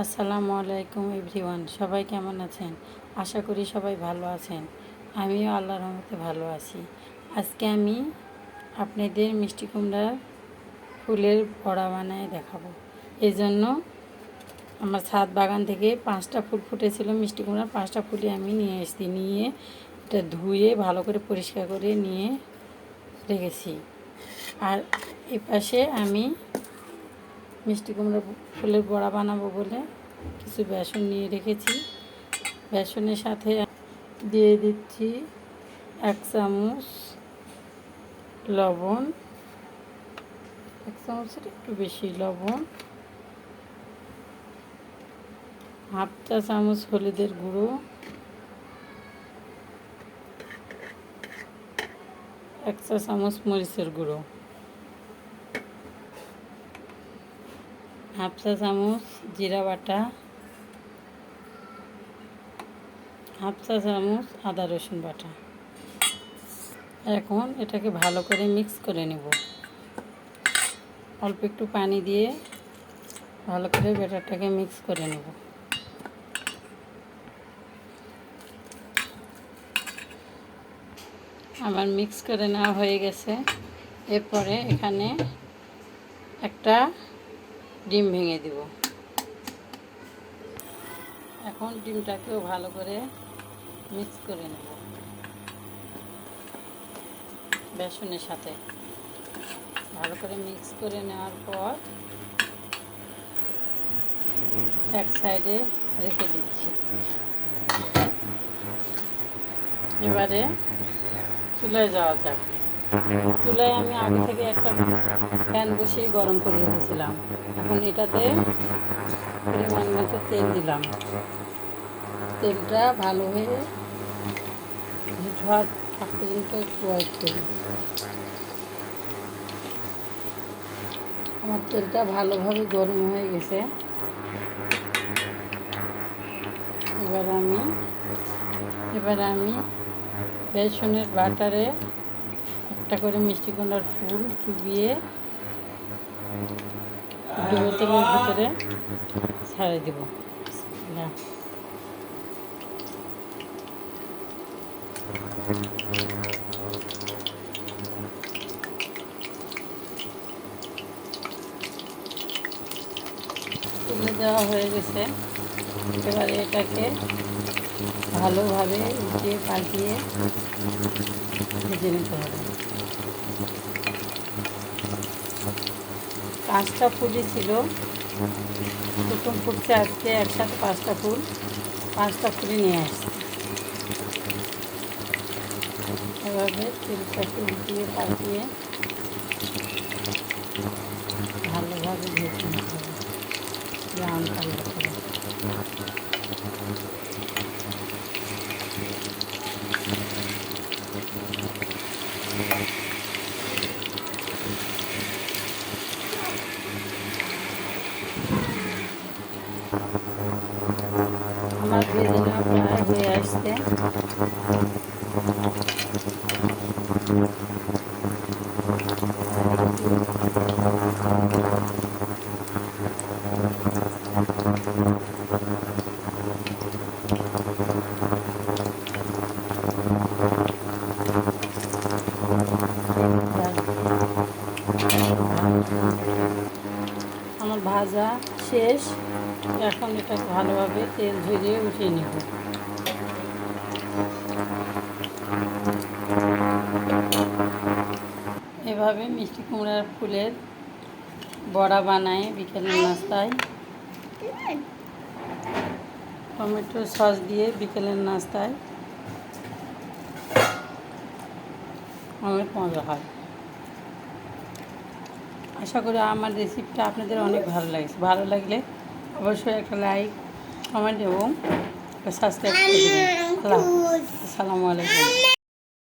আসসালামু আলাইকুম এভরিওয়ান, সবাই কেমন আছেন? আশা করি সবাই ভালো আছেন। আমিও আল্লাহর রহমতে ভালো আছি। আজকে আমি আপনাদের মিষ্টি কুমড়ার ফুলের বড়া বানায় দেখাবো। এই জন্য আমার ছাদ বাগান থেকে পাঁচটা ফুল ফুটেছিল মিষ্টি কুমড়ার। পাঁচটা ফুলই আমি নিয়ে এসেছি, নিয়ে এটা ধুয়ে ভালো করে পরিষ্কার করে নিয়ে রেখেছি। আর এ পাশে আমি মিষ্টি কুমড়ো ফুলের বড়া বানাবো বলে কিছু বেসন নিয়ে রেখেছি। বেসনের সাথে দিয়ে দিচ্ছি এক চামচ লবণ। এক চামচের একটু বেশি লবণ। হাফ চা চামচ হলুদের গুঁড়ো। এক চা চামচ মরিচের গুঁড়ো। হাফ চা চামচ, জিরা বাটা হাফ চা চামচ, আদা রসুন বাটা। এখন এটাকে ভালো করে মিক্স করে নেব। অল্প একটু পানি দিয়ে ভালো করে ব্যাটারটাকে মিক্স করে নেব। আমার মিক্স করে নেওয়া হয়ে গেছে। এরপরে এখানে একটা ডিম ভেঙে দিব। এখন ডিমটাকেও ভালো করে মিক্স করে নেব। বেসনের সাথে। ভালো করে মিক্স করে নেওয়ার পর এক সাইডে রেখে দিচ্ছি। এবারে চুলায় যাওয়া যাক। চুলায় আমি আগে থেকে একটা প্যান বসিয়ে গরম করে রেখেছিলাম। এখন এটাতে পরিমাণ মতো তেল দিলাম। তেলটা ভালো হয়ে হিট হওয়ার আগ পর্যন্ত একটু ওয়েট করি। আমার তেলটা ভালোভাবে গরম হয়ে গেছে। এবার আমি এবার আমি বেসনের বাটারে একটা করে মিষ্টি কুমড়ার ফুল চুবিয়ে ডুবো তেলের ভিতরে ছাড়ে দেব। তুলে দেওয়া হয়ে গেছে। এবারে এটাকে ভালোভাবে উঠিয়ে, পাল্টিয়ে ভেজে নিতে হবে। পাঁচটা ফুলই ছিল। প্রথম ফুটছে আজকে একসাথে পাঁচটা ফুল, পাঁচটা ফুলই নিয়ে আসছি। এভাবে ফুল হুটিয়ে পাল্টিয়ে ভালোভাবে ভেজে নিতে হবে। ব্রাউন কালার করে আমার ভেজে নেওয়া প্রায় হয়ে আসছে আমার ভাজা শেষ এখন এটা ভালোভাবে তেল ঝরিয়ে উঠিয়ে নেব। এভাবে মিষ্টি কুমড়ার ফুলের বড়া বানায় বিকেলের নাস্তায়। টমেটো সস দিয়ে বিকেলের নাস্তায়। অনেক মজা হয়। আশা করি আমার রেসিপিটা আপনাদের অনেক ভালো লাগছে। ভালো লাগলে অবশ্যই একটা লাইক কমেন্ট এবং সাবস্ক্রাইব করে দেবেন। আল্লাহ আসসালামু আলাইকুম।